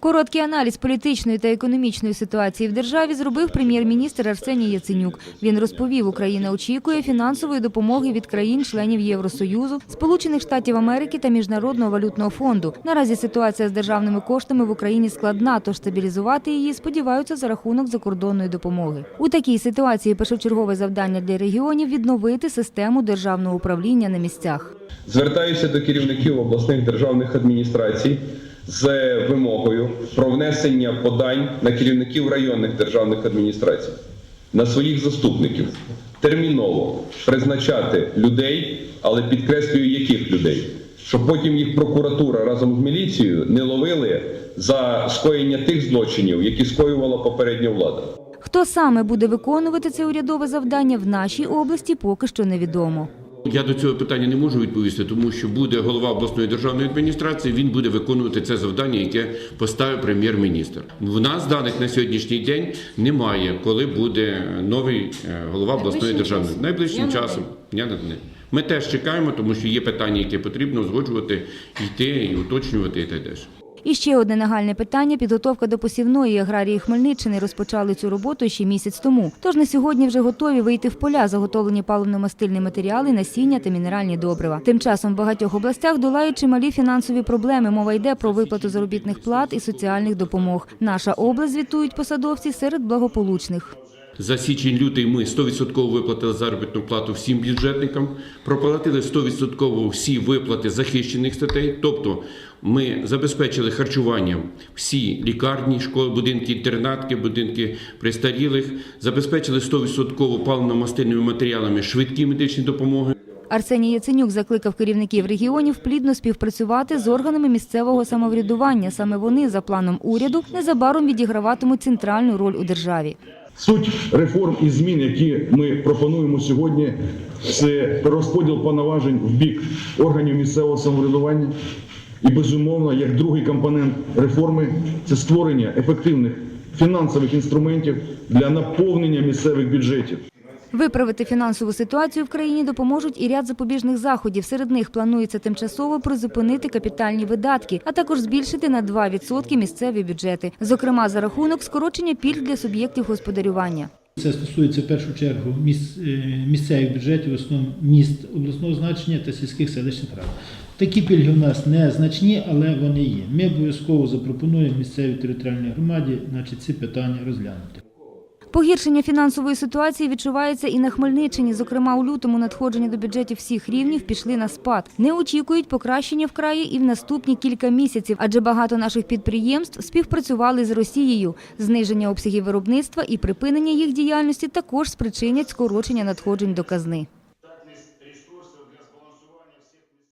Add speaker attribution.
Speaker 1: Короткий аналіз політичної та економічної ситуації в державі зробив прем'єр-міністр Арсеній Яценюк. Він розповів, Україна очікує фінансової допомоги від країн-членів Євросоюзу, Сполучених Штатів Америки та Міжнародного валютного фонду. Наразі ситуація з державними коштами в Україні складна, тож стабілізувати її сподіваються за рахунок закордонної допомоги. У такій ситуації першочергове завдання для регіонів відновити систему державного управління на місцях.
Speaker 2: Звертаюся до керівників обласних державних адміністрацій з вимогою про внесення подань на керівників районних державних адміністрацій, на своїх заступників терміново призначати людей, але підкреслюю, яких людей, щоб потім їх прокуратура разом з міліцією не ловили за скоєння тих злочинів, які скоювала попередня влада.
Speaker 1: Хто саме буде виконувати це урядове завдання в нашій області, поки що невідомо.
Speaker 3: Я до цього питання не можу відповісти, тому що буде голова обласної державної адміністрації. Він буде виконувати це завдання, яке поставив прем'єр-міністр. В нас даних на сьогоднішній день немає, коли буде новий е, голова обласної державної найближчим часом. Дня на дне. Ми теж чекаємо, тому що є питання, які потрібно узгоджувати, йти і уточнювати і так далі.
Speaker 1: І ще одне нагальне питання: підготовка до посівної аграрії Хмельниччини розпочали цю роботу ще місяць тому. Тож на сьогодні вже готові вийти в поля, заготовлені паливно-мастильні матеріали, насіння та мінеральні добрива. Тим часом в багатьох областях долають чималі фінансові проблеми. Мова йде про виплату заробітних плат і соціальних допомог. Наша область звітують посадовці серед благополучних.
Speaker 3: За січень-лютий ми 100% виплатили заробітну плату всім бюджетникам, проплатили 100% всі виплати захищених статей, тобто ми забезпечили харчуванням всі лікарні, школи, будинки інтернатки, будинки престарілих, забезпечили 100% паливно-мастильними матеріалами швидкі медичні допомоги.
Speaker 1: Арсеній Яценюк закликав керівників регіонів плідно співпрацювати з органами місцевого самоврядування. Саме вони, за планом уряду, незабаром відіграватимуть центральну роль у державі.
Speaker 4: Суть реформ і змін, які ми пропонуємо сьогодні, це розподіл повноважень в бік органів місцевого самоврядування. І безумовно, як другий компонент реформи, це створення ефективних фінансових інструментів для наповнення місцевих бюджетів.
Speaker 1: Виправити фінансову ситуацію в країні допоможуть і ряд запобіжних заходів. Серед них планується тимчасово призупинити капітальні видатки, а також збільшити на 2% місцеві бюджети, зокрема за рахунок скорочення пільг для суб'єктів господарювання.
Speaker 5: Це стосується в першу чергу е, місцевих бюджетів, в основному міст обласного значення та сільських селищних рад. Такі пільги у нас не значні, але вони є. Ми обов'язково запропонуємо місцевій територіальній громаді значить, ці питання розглянути.
Speaker 1: Погіршення фінансової ситуації відчувається і на Хмельниччині. Зокрема, у лютому надходження до бюджетів всіх рівнів пішли на спад. Не очікують покращення в краї і в наступні кілька місяців, адже багато наших підприємств співпрацювали з Росією. Зниження обсягів виробництва і припинення їх діяльності також спричинять скорочення надходжень до казни.